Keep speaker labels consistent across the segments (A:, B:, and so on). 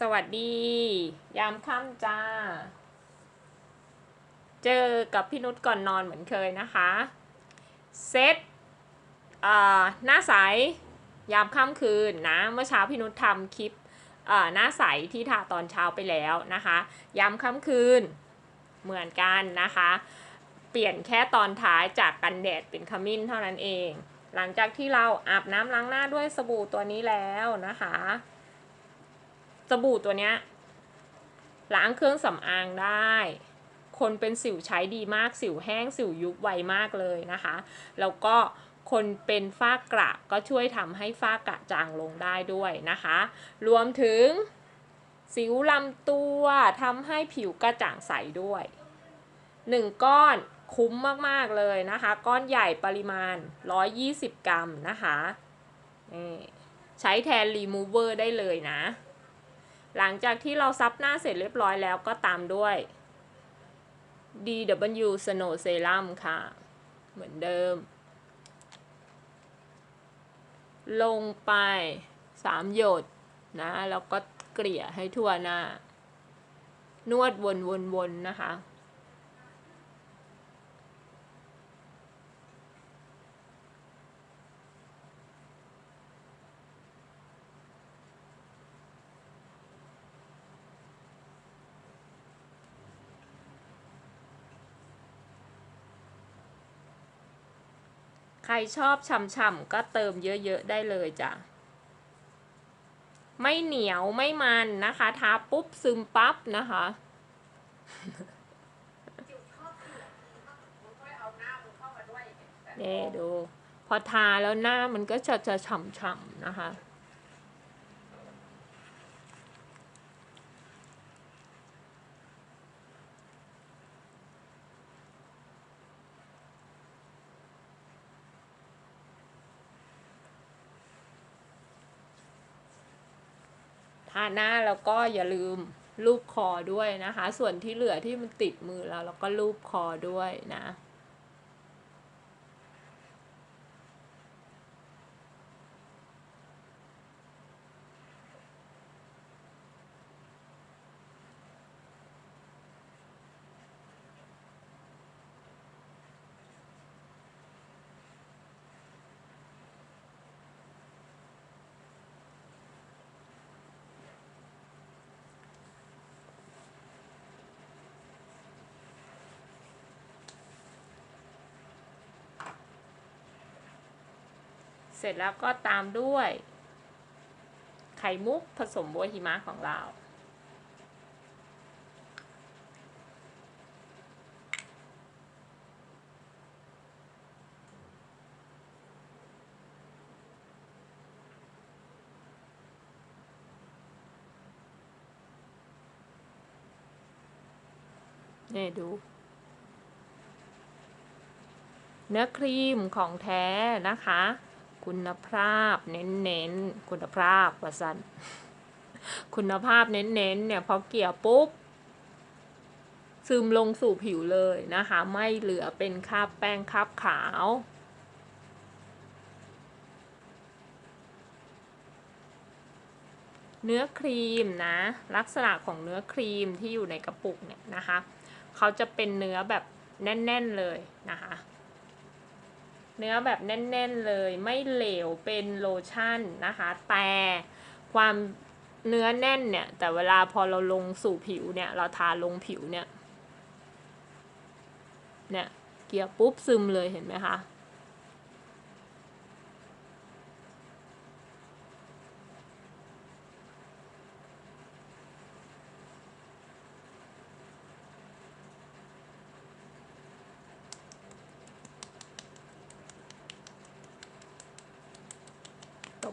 A: สวัสดี ยามค่ำจ้า เจอกับพี่นุชก่อนนอนเหมือนเคยนะคะ เซตหน้าใสยามค่ำคืนนะ เมื่อเช้าพี่นุชทำคลิปหน้าใสที่ทาตอนเช้าไปแล้วนะคะ ยามค่ำคืนเหมือนกันนะคะ เปลี่ยนแค่ตอนท้ายจากกันแดดเป็นขมิ้นเท่านั้นเอง หลังจากที่เราอาบน้ำล้างหน้าด้วยสบู่ตัวนี้แล้วนะคะ สบู่ตัวเนี้ยล้างเครื่องสำอางได้ คนเป็นสิวใช้ดีมาก สิวแห้ง สิวยุบไวมากเลยนะคะ แล้วก็คนเป็นฝ้ากระก็ช่วยทำให้ฝ้ากระจางลงได้ด้วยนะคะ รวมถึงสิวลำตัวทำให้ผิวกระจ่างใสด้วย 1 ก้อนคุ้มมาก ๆ เลยนะคะ ก้อนใหญ่ปริมาณ 120 กรัมนะคะ ใช้แทนรีมูเวอร์ได้เลยนะ หลังจากที่เราซับหน้าเสร็จเรียบร้อยแล้วก็ตามด้วย DW Snow Serum ค่ะ เหมือนเดิม ลงไป 3 หยดนะ แล้วก็เกลี่ยให้ทั่วหน้า นวดวนๆๆนะคะ ใครชอบฉ่ำๆก็เติมเยอะๆได้เลยจ้ะ ไม่เหนียวไม่มันนะคะ ทาปุ๊บซึมปั๊บนะคะ นี่ดู พอทาแล้วหน้ามันก็จะจะฉ่ำๆนะคะ ทาหน้าแล้วก็อย่าลืมลูบคอด้วยนะคะ ส่วนที่เหลือที่มันติดมือเราเราก็ลูบคอด้วยนะ ร็จแล้วก็ตามด้วย ไข่มุกผสมบัวหิมะของเรา นี่ดูเนื้อครีมของแท้นะคะ คุณภาพเน้นๆคุณภาพว่าสันคุณภาพเน้นๆเนี่ยพอเกี่ยวปุ๊บ ซึมลงสู่ผิวเลยนะคะ ไม่เหลือเป็นคราบแป้งคราบขาวเนื้อครีมนะ ลักษณะของเนื้อครีมที่อยู่ในกระปุกเนี่ยนะคะ เขาจะเป็นเนื้อแบบแน่น ๆ เลยนะคะ เนื้อแบบแน่นๆเลย ไม่เหลวเป็นโลชั่นนะคะ แต่ความเนื้อแน่นเนี่ย แต่เวลาพอเราลงสู่ผิวเนี่ย เราทาลงผิวเนี่ย เนี่ย เกี่ยวปุ๊บซึมเลยเห็นไหมคะ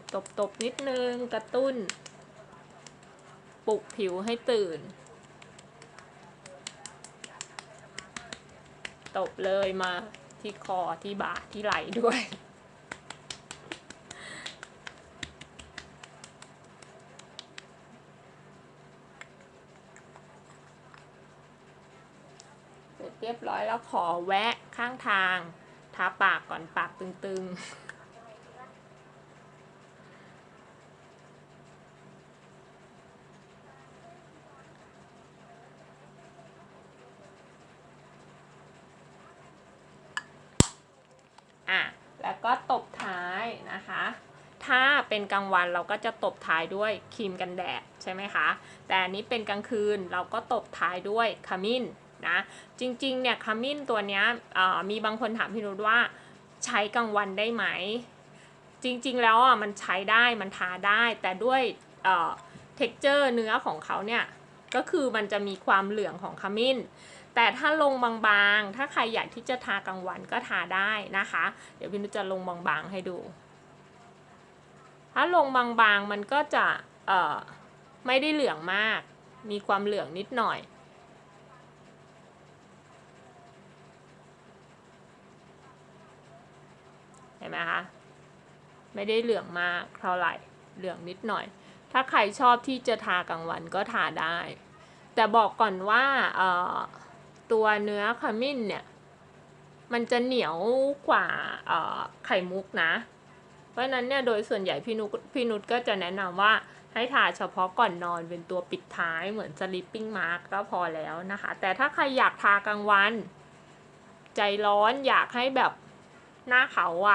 A: บตบตบนิดนึงกระตุ้น ปลุกผิวให้ตื่น ตบเลยมาที่คอที่บ่าที่ไหล่ด้วยเสร็จเรียบร้อยแล้วขอแวะข้างทาง ทาปากก่อนปากตึงๆ น อะ แล้วก็ตบท้ายนะคะ ถ้า เป็นกลางวันเราก็จะตบท้ายด้วยครีมกันแดดใช่ไหมคะ แต่อันนี้เป็นกลางคืนเราก็ตบท้ายด้วยขมิ้นนะจริงๆเนี่ยขมิ้นตัวนี้มีบางคนถามพี่นุชว่าใช้กลางวันได้ไหม จริงๆแล้วอะมันใช้ได้มันทาได้ แต่ด้วยเอ่อ texture เนื้อของเขาเนี่ยก็คือมันจะมีความเหลืองของขมิ้น แต่ถ้าลงบางๆ ถ้าใครอยากที่จะทากลางวันก็ทาได้นะคะ เดี๋ยวพี่นุชจะลงบางๆให้ดู ถ้าลงบางๆมันก็จะเอ่อไม่ได้เหลืองมาก มีความเหลืองนิดหน่อย เห็นไหมคะ ไม่ได้เหลืองมากเท่าไหร่ เหลืองนิดหน่อย ถ้าใครชอบที่จะทากลางวันก็ทาได้ แต่บอกก่อนว่าเอ่อตัวเนื้อขมิ้นเนี่ย มันจะเหนียวกว่าไข่มุกนะ เพราะฉะนั้นเนี่ยโดยส่วนใหญ่พี่นุชพี่นุชก็จะแนะนำว่าให้ทาเฉพาะก่อนนอนเป็นตัวปิดท้ายเหมือน sleeping mask ก็พอแล้วนะคะ แต่ถ้าใครอยากทากลางวัน ใจร้อนอยากให้แบบหน้าขาวไว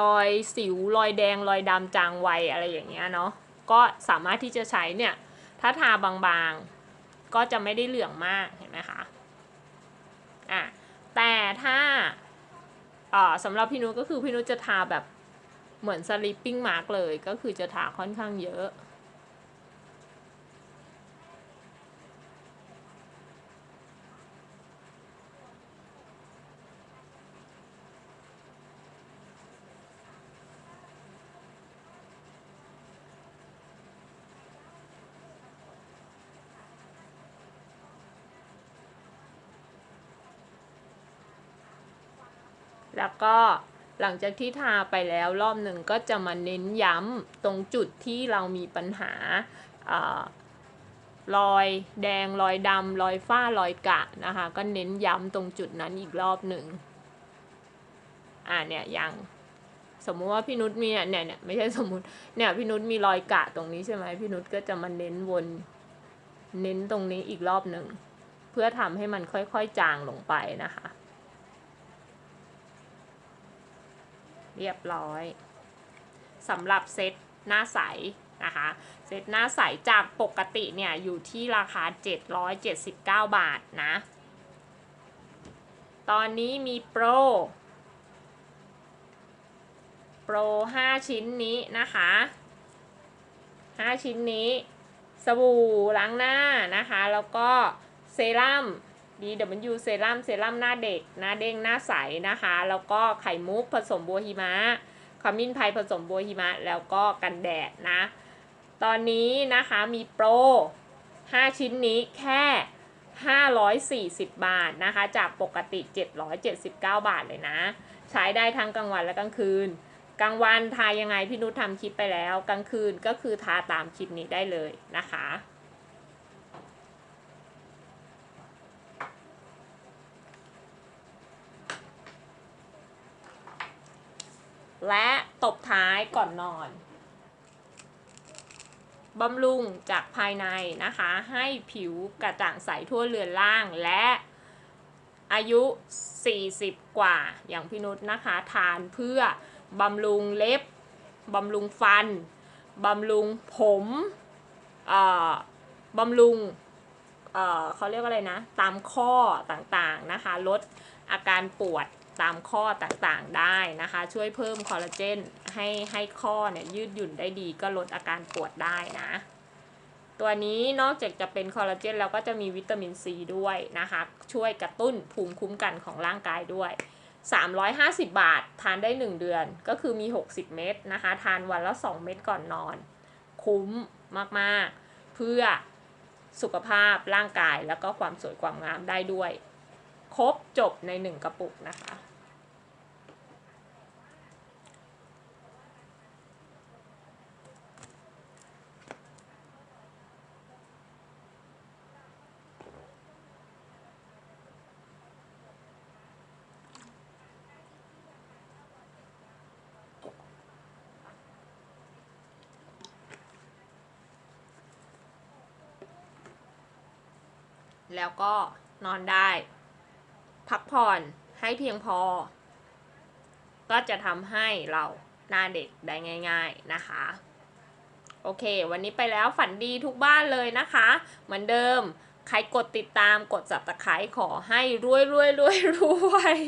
A: รอยสิวรอยแดงรอยดำจางไวอะไรอย่างเงี้ยเนาะก็สามารถที่จะใช้เนี่ย ถ้าทาบางๆก็จะไม่ได้เหลืองมากเห็นไหมคะอะแต่ถ้า สำหรับพี่นุชก็คือพี่นุชจะทาแบบเหมือนสลิปปิ้งมาร์กเลย ก็คือจะทาค่อนข้างเยอะ แล้วก็หลังจากที่ทาไปแล้วรอบหนึ่งก็จะมาเน้นย้ำตรงจุดที่เรามีปัญหาอรอยแดงรอยดำรอยฝ้ารอยกะนะคะ ก็เน้นย้ำตรงจุดนั้นอีกรอบหนึ่งอ่าเนี่ยยังสมมุติว่าพี่นุชมีเนี่ยเนี่ยเนี่ยไม่ใช่สมมุติเนี่ยพี่นุชมีรอยกะตรงนี้ใช่ไหมพี่นุชก็จะมาเน้นวน เน้นตรงนี้อีกรอบหนึ่งเพื่อทำให้มันค่อยๆจางลงไปนะคะ เรียบร้อยสำหรับเซตหน้าใสนะคะเซตหน้าใสจากปกติเนี่ยอยู่ที่ราคา 779 บาทนะ ตอนนี้มีโปร โปร 5 ชิ้นนี้นะคะ 5 ชิ้นนี้ สบู่ล้างหน้านะคะ แล้วก็เซรั่ม DW เซรั่มเซรั่มหน้าเด็ก หน้าเด้งหน้าใสนะคะ แล้วก็ไข่มุกผสมบัวหิมะขมิ้นไพรผสมบัวหิมะ แล้วก็กันแดดนะ ตอนนี้นะคะมีโปร 5 ชิ้นนี้แค่ 540 บาทนะคะ จากปกติ 779 บาทเลยนะ ใช้ได้ทั้งกลางวันและกลางคืน กลางวันทายังไงพี่นุชทำคลิปไปแล้ว กลางคืนก็คือทาตามคลิปนี้ได้เลยนะคะ และตบท้ายก่อนนอนบำรุงจากภายในนะคะ ให้ผิวกระจ่างใสทั่วเรือนล่างและอายุ 40 กว่าอย่างพี่นุชนะคะ ทานเพื่อบำรุงเล็บบำรุงฟันบำรุงผมบำรุงเเขาเรียกว่าอะไรนะ ตามข้อต่างๆนะคะ ลดอาการปวด ตามข้อต่างๆได้นะคะ ช่วยเพิ่มคอลลาเจนให้ให้ข้อเนี่ยยืดหยุ่นได้ดีก็ลดอาการปวดได้นะ ตัวนี้นอกจากจะเป็นคอลลาเจนแล้วก็จะมีวิตามินซีด้วยนะคะ ช่วยกระตุ้นภูมิคุ้มกันของร่างกายด้วย 350 บาททานได้ 1 เดือนก็คือมี 60 เม็ดนะคะ ทานวันละ 2 เม็ดก่อนนอน คุ้มมากๆ เพื่อสุขภาพร่างกายแล้วก็ความสวยความงามได้ด้วย ครบจบใน 1 กระปุกนะคะ แล้วก็นอนได้ พักผ่อนให้เพียงพอ ก็จะทำให้เราหน้าเด็กได้ง่าย ๆนะคะ โอเค วันนี้ไปแล้วฝันดีทุกบ้านเลยนะคะ เหมือนเดิม ใครกดติดตามกดสับตะไคร้ขอให้รวยรวยรวยรวย